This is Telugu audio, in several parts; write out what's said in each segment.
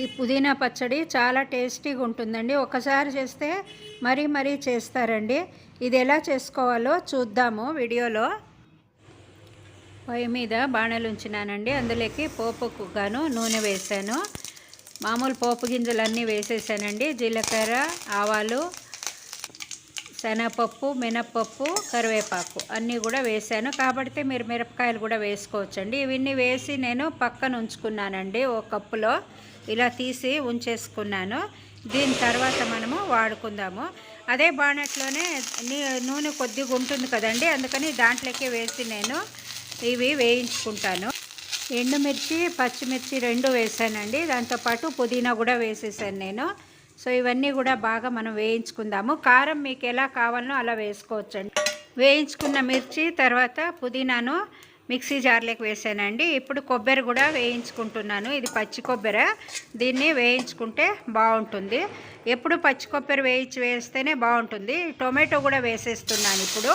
ఈ పుదీనా పచ్చడి చాలా టేస్టీగా ఉంటుందండి. ఒకసారి చేస్తే మరీ మరీ చేస్తారండి. ఇది ఎలా చేసుకోవాలో చూద్దాము వీడియోలో. పొయ్యి మీద బాణలు ఉంచినానండి. అందులోకి పోపుకు గాను నూనె వేసాను. మామూలు పోపు గింజలు అన్నీ వేసేసానండి. జీలకర్ర ఆవాలు శనగపప్పు మినప్పప్పు కరివేపాకు అన్నీ కూడా వేసాను కాబట్టి మీరు మిరపకాయలు కూడా వేసుకోవచ్చండి. ఇవన్నీ వేసి నేను పక్కన ఉంచుకున్నానండి ఒక కప్పులో. ఇలా తీసి ఉంచేసుకున్నాను. దీని తర్వాత మనము వాడుకుందాము. అదే బాణట్లోనే నూనె కొద్దిగా ఉంటుంది కదండి అందుకని దాంట్లోకి వేసి నేను ఇవి వేయించుకుంటాను. ఎండుమిర్చి పచ్చిమిర్చి రెండు వేసానండి. దాంతోపాటు పుదీనా కూడా వేసేసాను నేను. సో ఇవన్నీ కూడా బాగా మనం వేయించుకుందాము. కారం మీకు ఎలా కావాలనో అలా వేసుకోవచ్చండి. వేయించుకున్న మిర్చి తర్వాత పుదీనాను మిక్సీ జార్లోకి వేసానండి. ఇప్పుడు కొబ్బరి కూడా వేయించుకుంటున్నాను. ఇది పచ్చి కొబ్బరి. దీన్ని వేయించుకుంటే బాగుంటుంది. ఎప్పుడు పచ్చి కొబ్బరి వేయించి వేస్తేనే బాగుంటుంది. టొమాటో కూడా వేసేస్తున్నాను ఇప్పుడు.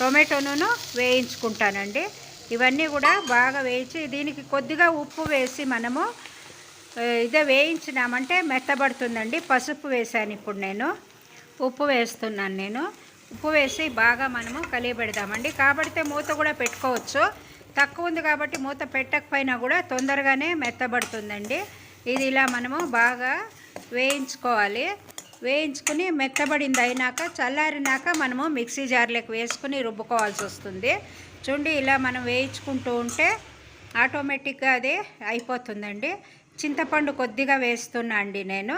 టొమాటోను వేయించుకుంటానండి. ఇవన్నీ కూడా బాగా వేయించి దీనికి కొద్దిగా ఉప్పు వేసి మనము ఇదే వేయించినామంటే మెత్తబడుతుందండి. పసుపు వేసాను ఇప్పుడు నేను. ఉప్పు వేస్తున్నాను నేను. ఉప్పు వేసి బాగా మనము కలియబెడదామండి. కాబడితే మూత కూడా పెట్టుకోవచ్చు. తక్కువ ఉంది కాబట్టి మూత పెట్టకపోయినా కూడా తొందరగానే మెత్తబడుతుందండి. ఇది ఇలా మనము బాగా వేయించుకోవాలి. వేయించుకుని మెత్తబడింది అయినాక చల్లారినాక మనము మిక్సీ జార్లోకి వేసుకుని రుబ్బుకోవాల్సి వస్తుంది. చూడండి ఇలా మనం వేయించుకుంటూ ఉంటే ఆటోమేటిక్గా అది అయిపోతుందండి. చింతపండు కొద్దిగా వేస్తున్నా అండి నేను.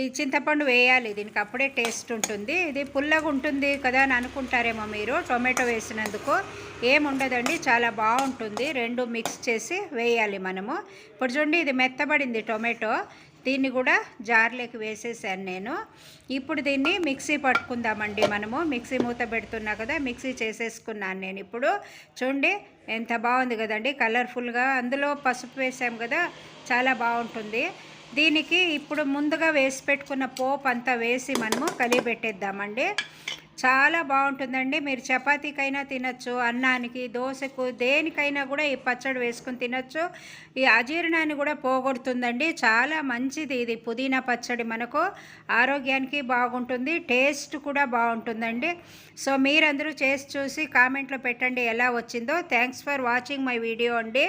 ఈ చింతపండు వేయాలి దీనికి అప్పుడే టేస్ట్ ఉంటుంది. ఇది పుల్లగా ఉంటుంది కదా అని అనుకుంటారేమో మీరు టొమాటో వేసినందుకు. ఏముండదండి చాలా బాగుంటుంది. రెండు మిక్స్ చేసి వేయాలి మనము. ఇప్పుడు చూడండి ఇది మెత్తబడింది టొమాటో. దీన్ని కూడా జార్లోకి వేసేసాను నేను. ఇప్పుడు దీన్ని మిక్సీ పట్టుకుందామండి మనము. మిక్సీ మూత పెడుతున్నా కదా మిక్సీ చేసేసుకున్నాను నేను ఇప్పుడు. చూడండి ఎంత బాగుంది కదండి. కలర్ఫుల్గా అందులో పసుపు వేసాం కదా చాలా బాగుంటుంది. దీనికి ఇప్పుడు ముందుగా వేసి పెట్టుకున్న పోపు అంతా వేసి మనము కలిపెట్టేద్దామండి. చాలా బాగుంటుందండి. మీరు చపాతీకైనా తినచ్చు అన్నానికి దోశకు దేనికైనా కూడా ఈ పచ్చడి వేసుకుని తినచ్చు. ఈ అజీర్ణాన్ని కూడా పోగొడుతుందండి. చాలా మంచిది ఇది పుదీనా పచ్చడి మనకు. ఆరోగ్యానికి బాగుంటుంది టేస్ట్ కూడా బాగుంటుందండి. సో మీరందరూ చేసి చూసి కామెంట్లో పెట్టండి ఎలా వచ్చిందో. Thanks for watching my video అండి.